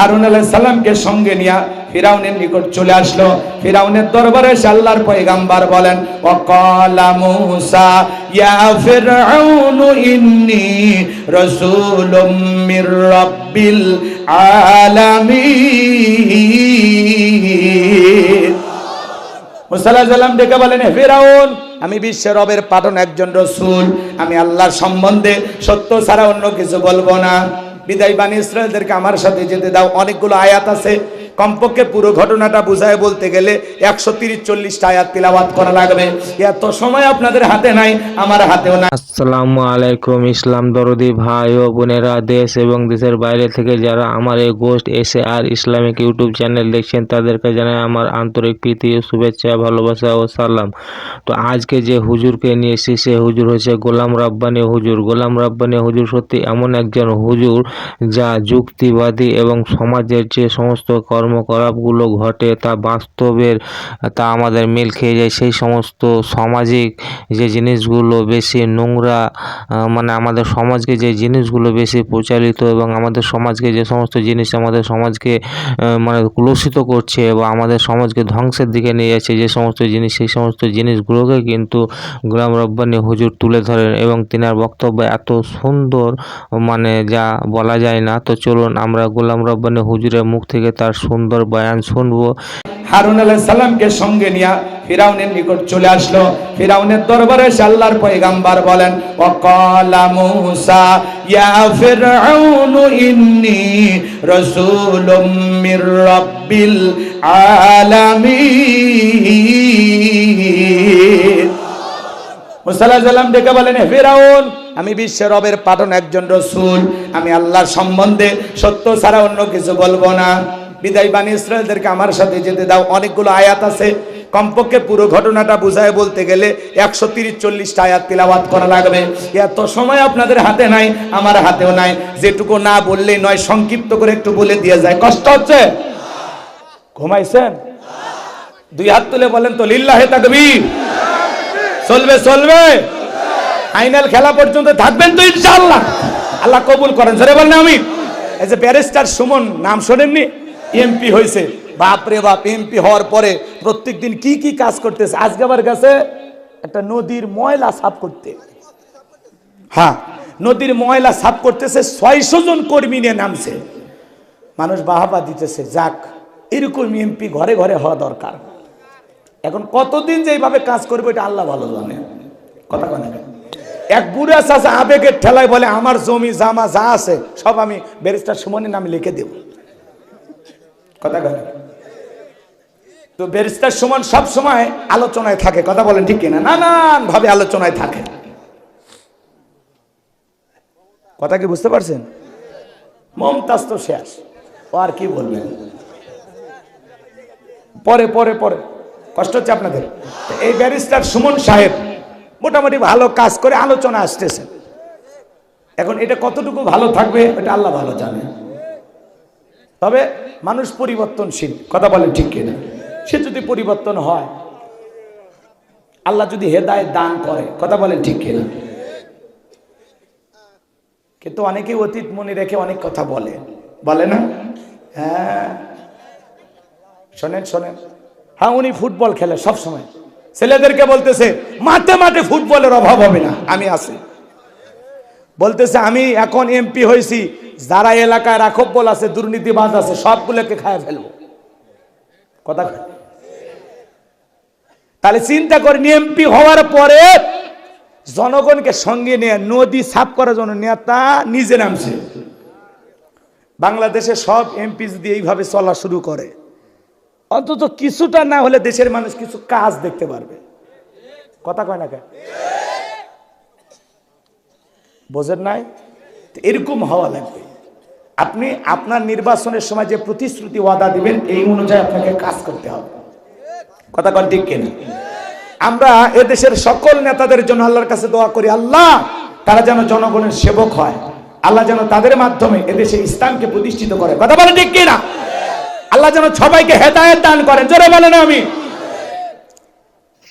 হারুন আলাইহিস সালামকে সঙ্গে নিয়ে ফিরাউনের নিকট চলে আসলো। ফিরাউনের দরবারে আল্লাহর পয়গাম্বার বলেন ওয়াকালা মূসা, ইয়া ফিরআউনু ইন্নী রাসূলুম মির রাব্বিল আলামিন। মুসা আলাইহিস সালাম ডেকে বলেন ফিরাউন, আমি বিশ্বের রবের পাঠানো একজন রসুল। আমি আল্লাহর সম্বন্ধে সত্য ছাড়া অন্য কিছু বলব না। বিদায় বাণী ইসরায়েলদেরকে আমার সাথে যেতে দাও। অনেকগুলো আয়াত আছে। কমপক্ষে পুরো ঘটনাটা বুঝায় বলতে গেলে একশো তিরিশ চল্লিশটা আয়াত তিলাবাত করা লাগবে। এত সময় আপনাদের হাতে নাই, আমার হাতেও নাই। আসসালামু আলাইকুম ইসলাম দরদি ভাই ও বোনেরা, দেশ এবং দেশের বাইরে থেকে যারা আমার এই গোস্ট এসে আর ইসলামিক ইউটিউব চ্যানেল দেখছেন, তাদেরকে জানাই আমার আন্তরিক প্রীতি ও শুভেচ্ছা, ভালোবাসা ও সালাম। তো আজকে যে হুজুরকে নিয়ে এসেছি, সে হুজুর হচ্ছে গোলাম রাব্বানি হুজুর। গোলাম রাব্বানি হুজুর সত্যি এমন একজন হুজুর যা যুক্তিবাদী এবং সমাজের যে সমস্ত কর্মকলাপগুলো ঘটে, তা বাস্তবের, তা আমাদের মিল খেয়ে যায়। সেই সমস্ত সামাজিক যে জিনিসগুলো বেশি নোংরা মানে আমাদের সমাজকে যে জিনিসগুলো বেশি প্রচারিত এবং আমাদের সমাজকে যে সমস্ত জিনিস আমাদের সমাজকে মানে কুলসিত করছে বা আমাদের সমাজকে ধ্বংসের দিকে নিয়ে যাচ্ছে, যে সমস্ত জিনিস, সেই সমস্ত জিনিসগুলোকে কিন্তু গোলাম রব্বানি হুজুর তুলে ধরেন এবং তিনার বক্তব্য এত সুন্দর মানে যা বলা যায় না। তো চলুন আমরা গোলাম রব্বানি হুজুরের মুখ থেকে তার সুন্দর বয়ান শুনব। হারুন আলাইহিস সালামকে সঙ্গে নিয়ে ফিরাউনের নিকট চলে আসলো। ফিরাউনের দরবারে আল্লাহর পয়গাম্বার বলেন ওয়াকালা মূসা, ইয়া ফিরআউনু ইন্নী রাসূলুম মির রাব্বিল আলামিন। মুসা সালাম ডেকে বলেন ফিরাউন, আমি বিশ্বের রবের পাঠানো একজন রসুল। আমি আল্লাহর সম্বন্ধে সত্য ছাড়া অন্য কিছু বলব না। বিদায় বাণী ইসরায়েলদেরকে আমার সাথে যেতে দাও। অনেকগুলো আয়াত আছে। কমপক্ষে পুরো ঘটনাটা বুঝায় বলতে গেলে একশো তিরিশ, চল্লিশটা আয়াত তিলাবাত করা লাগবে। এত সময় আপনাদের হাতে নাই, আমার হাতেও নাই। যেটুকু না বললেই নয়, সংক্ষিপ্ত করে একটু বলে দিয়ে যায়। কষ্ট হচ্ছে? ঘুমাইছেন? দুই হাত তুলে বলেন তো, লিল্লাহে তাকবীর। চলবে চলবে। ফাইনাল খেলা পর্যন্ত থাকবেন তো ইনশাআল্লাহ। আল্লাহ কবুল করেন। সরে বলেন আমি এই যে ব্যারিস্টার সুমন, নাম শোনেননি? এমপি হয়েছে বাপ রে বাপ, এমপি হওয়ার পরে প্রত্যেকদিন কি কি কাজ করতেছে? আজকে আবার গেছে একটা নদীর ময়লা সাফ করতে। হ্যাঁ নদীর ময়লা সাফ করতেছে, ছয়শো জন কর্মী নিয়ে নামছে। মানুষ বাহাবা দিতেছে, যাক, এরকম এমপি ঘরে ঘরে হওয়া দরকার। এখন কতদিন যে এইভাবে কাজ করবে, এটা আল্লাহ ভালো জানে। কথা কেন? এক বুড়া চাষা আবেগের ঠেলায় বলে, আমার জমি, জামা যা আছে, সব আমি ব্যারিস্টার সুমনের নামে লিখে দেব। কথা বলেন তো ব্যারিস্টার সুমন সব সময় আলোচনায় থাকে, কথা বলেন ঠিক কিনা? নানান ভাবে আলোচনায় থাকে। কথা কি বুঝতে পারছেন? মমতাজ তো শেষ, ও আর কি বলবেন? পরে পরে পরে, কষ্ট হচ্ছে আপনাদের। এই ব্যারিস্টার সুমন সাহেব মোটামুটি ভালো কাজ করে আলোচনা আসতেছে। এখন এটা কতটুকু ভালো থাকবে, এটা আল্লাহ ভালো জানে। তবে মানুষ পরিবর্তনশীল, কথা বলে ঠিক কিনা? সে যদি পরিবর্তন হয়, আল্লাহ যদি হেদায় দান করে, কথা বলে ঠিক কিনা? কিন্তু অনেকেই অতীত মনে রেখে অনেক কথা বলে। বলে না? হ্যাঁ। শোনেন শোনেন। হ্যাঁ উনি ফুটবল খেলে সব সময় ছেলেদেরকে বলতেছে, মাঠে মাঠে ফুটবলের অভাব হবে না। আমি আছি। বলতেছে, আমি এখন এমপি হয়েছি যারা এলাকায় রাখব্বল আছে, দুর্নীতিবাজ আছে, সবগুলোকে খায় ফেলব। কথা। তাহলে চিন্তা করেন এমপি হওয়ার পরে জনগণকে সঙ্গে নিয়ে, নদী সাফ করার জন্য নেতা নিজে নামছে। বাংলাদেশে সব এমপি যদি এইভাবে চলা শুরু করে, অন্তত কিছুটা না হলে দেশের মানুষ কিছু কাজ দেখতে পারবে। কথা কয় না কেন? বোঝেন নাই? এরকম হওয়া লাগবে। আপনি আপনার নির্বাচনের সময় যে প্রতিশ্রুতি ওয়াদা দিবেন, এই অনুযায়ী আপনাকে কাজ করতে হবে। কথা কন ঠিক কিনা? আমরা এদেশের সকল নেতাদের জন্য আল্লাহর কাছে দোয়া করি, আল্লাহ তারা যেন জনগণের সেবক হয়। আল্লাহ যেন তাদের মাধ্যমে এদেশে ইসলামকে প্রতিষ্ঠিত করে। কথা বলে ঠিক কিনা? আল্লাহ যেন সবাইকে হেদায়েত দান করেন। জোরে বলেন আমি।